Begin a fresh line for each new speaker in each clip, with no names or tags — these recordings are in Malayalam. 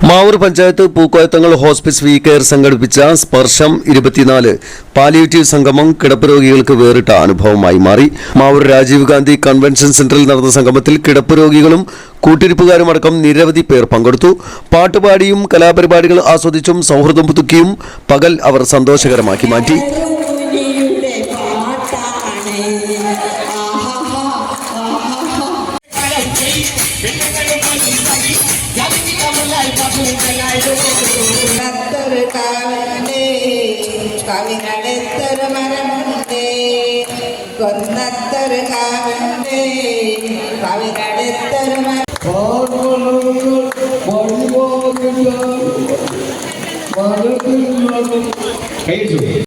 Mavoor panchayat Pookoyathangal hospice we care സംഘടിപ്പിച്ച സ്പർശം ഇരുപത്തിനാല്. പാലിയേറ്റീവ് സംഗമം കിടപ്പ് രോഗികൾക്ക് വേറിട്ട അനുഭവമായി മാറി. മാവൂർ രാജീവ് ഗാന്ധി കൺവെൻഷൻ സെന്ററിൽ നടന്ന സംഗമത്തിൽ കിടപ്പ് രോഗികളും കൂട്ടിരിപ്പുകാരുമടക്കം നിരവധി പേർ പങ്കെടുത്തു. പാട്ടുപാടിയും കലാപരിപാടികൾ ആസ്വദിച്ചും സൗഹൃദം പുതുക്കിയും പകൽ അവർ സന്തോഷകരമാക്കി മാറ്റി.
तर मरमंदे
कोन्नत्तर कावंदे काविगाडे तर मर Hey,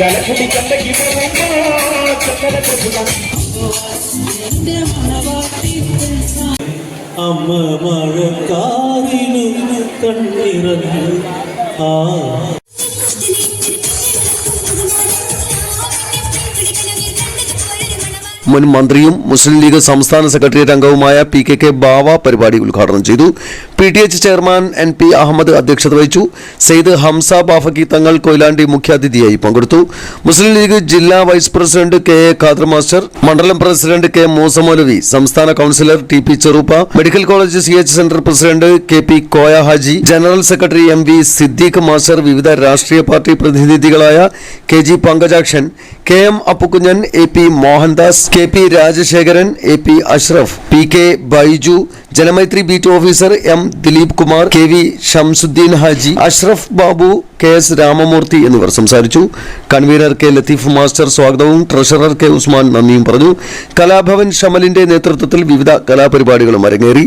കവിനടുത്തൊരു കണ്ടകി
അമ്മ മഴക്കാറിനു കണ്ണിറങ്ങി. ആ.
മുൻ മന്ത്രിയും മുസ്ലിം ലീഗ് സംസ്ഥാന സെക്രട്ടേറിയറ്റ് അംഗവുമായ പി കെ കെ ബാവ പരിപാടി ഉദ്ഘാടനം ചെയ്തു. P T H chairman N P Ahammed അധ്യക്ഷത വഹിച്ചു. സെയ്ദ് ഹംസ ബാഫക്കി തങ്ങൾ കൊയിലാണ്ടി മുഖ്യാതിഥിയായി പങ്കെടുത്തു. മുസ്ലിം ലീഗ് ജില്ലാ vice president K A Khader master മണ്ഡലം പ്രസിഡന്റ് കെ മൂസ മൗലവി സംസ്ഥാന councillor T P Cheruppa medical college C H centre president K P Koya Haji general secretary M V Siddique master വിവിധ രാഷ്ട്രീയ party പ്രതിനിധികളായ K G Pankajakshan K M Appukkunjan A P Mohandas K P Rajasekharan A P Ashraf P K Baiju Janamaithri beat officer M Dileep Kumar K V Shamsuddin Haji Ashraf Babu K S Ramamurthy എന്നിവർ സംസാരിച്ചു. കൺവീനർ കെ ലത്തീഫ് മാസ്റ്റർ സ്വാഗതവും ട്രഷറർ കെ ഉസ്മാൻ നന്ദിയും പറഞ്ഞു. കലാഭവൻ ഷമലിന്റെ നേതൃത്വത്തിൽ വിവിധ കലാപരിപാടികളും അരങ്ങേറി.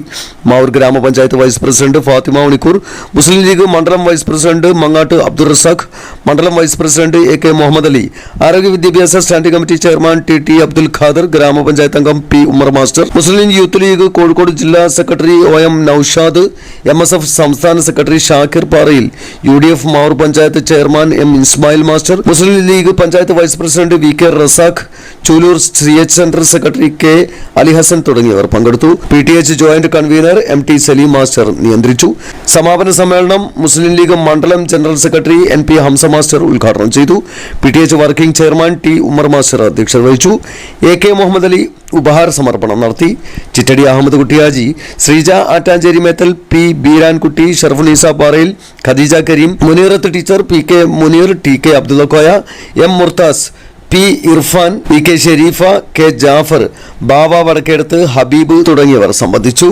മാവൂർ ഗ്രാമപഞ്ചായത്ത് vice president Fathima Unikkoor Muslim League മണ്ഡലം വൈസ് പ്രസിഡന്റ് മങ്ങാട്ട് അബ്ദുൾ റസാഖ് മണ്ഡലം vice president A K Muhammed Ali ആരോഗ്യ വിദ്യാഭ്യാസ standing committee chairman T T Abdul Khader ഗ്രാമപഞ്ചായത്ത് അംഗം P Umar master Muslim youth League Kozhikode ജില്ലാ secretary O M Noushad M S F സംസ്ഥാന secretary Shakir Parayil U D F Mavoor panchayat chairman M Ismail master Muslim League panchayat vice president V K Razak Chuloor C H centre secretary K Alihasan തുടങ്ങിയവർ പങ്കെടുത്തു. P T H joint convener M T Saleem master നിയന്ത്രിച്ചു. സമാപന സമ്മേളനം മുസ്ലിം ലീഗ് മണ്ഡലം general secretary N P Hamsa master ഉദ്ഘാടനം ചെയ്തു. P T H working chairman T Umar master അധ്യക്ഷത വഹിച്ചു. എ കെ മുഹമ്മദ് അലി ഉപഹാര സമർപ്പണം നടത്തി. Chittadi Ahammad Kuttiyaji Sreeja Attanchery Methal P Beerankutty Sharfunisa Parayil Khadeeja Kareem Muneerath teacher P K Muneer T K Abdullakoya M Murthas P Irfan P K Sherifa K Jafar Baba Vadakkedath Habeeb തുടങ്ങിയവർ സംബന്ധിച്ചു.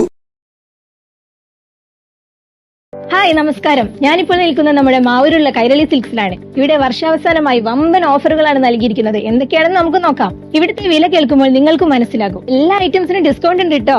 ഹായ് നമസ്കാരം. ഞാനിപ്പോൾ നിൽക്കുന്നത് നമ്മുടെ മാവൂരുള്ള കൈരളി സിൽക്സിലാണ്. ഇവിടെ വർഷാവസാനമായി വമ്പൻ ഓഫറുകളാണ് നൽകിയിരിക്കുന്നത്. എന്തൊക്കെയാണെന്ന് നമുക്ക് നോക്കാം. ഇവിടുത്തെ വില കേൾക്കുമ്പോൾ നിങ്ങൾക്ക് മനസ്സിലാകും. എല്ലാ ഐറ്റംസിനും ഡിസ്കൗണ്ട് ഉണ്ട് കേട്ടോ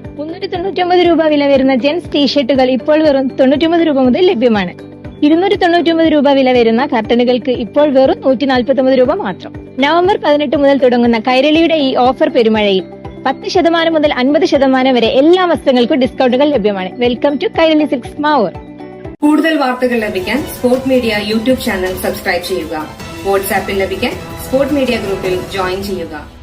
മുന്നൂറ്റി തൊണ്ണൂറ്റി ഒമ്പത് രൂപ വില വരുന്ന ജെൻസ് ടീഷർട്ടുകൾ ഇപ്പോൾ വെറും തൊണ്ണൂറ്റി ഒമ്പത് രൂപ മുതൽ ലഭ്യമാണ്. ഇരുന്നൂറ്റി തൊണ്ണൂറ്റി ഒമ്പത് രൂപ വില വരുന്ന കർട്ടനുകൾക്ക് ഇപ്പോൾ വെറും നൂറ്റി നാൽപ്പത്തി ഒമ്പത് രൂപ മാത്രം. നവംബർ പതിനെട്ട് മുതൽ തുടങ്ങുന്ന കൈരളിയുടെ ഈ ഓഫർ പെരുമഴയിൽ പത്ത് ശതമാനം മുതൽ അൻപത് ശതമാനം വരെ എല്ലാ വസ്ത്രങ്ങൾക്കും ഡിസ്കൗണ്ടുകൾ ലഭ്യമാണ്. Welcome to Kairali six Mavoor.
കൂടുതൽ വാർത്തകൾ ലഭിക്കാൻ sport media YouTube channel subscribe ചെയ്യുക. വാട്സാപ്പിൽ ലഭിക്കാൻ സ്പോർട് മീഡിയ ഗ്രൂപ്പിൽ ജോയിൻ ചെയ്യുക.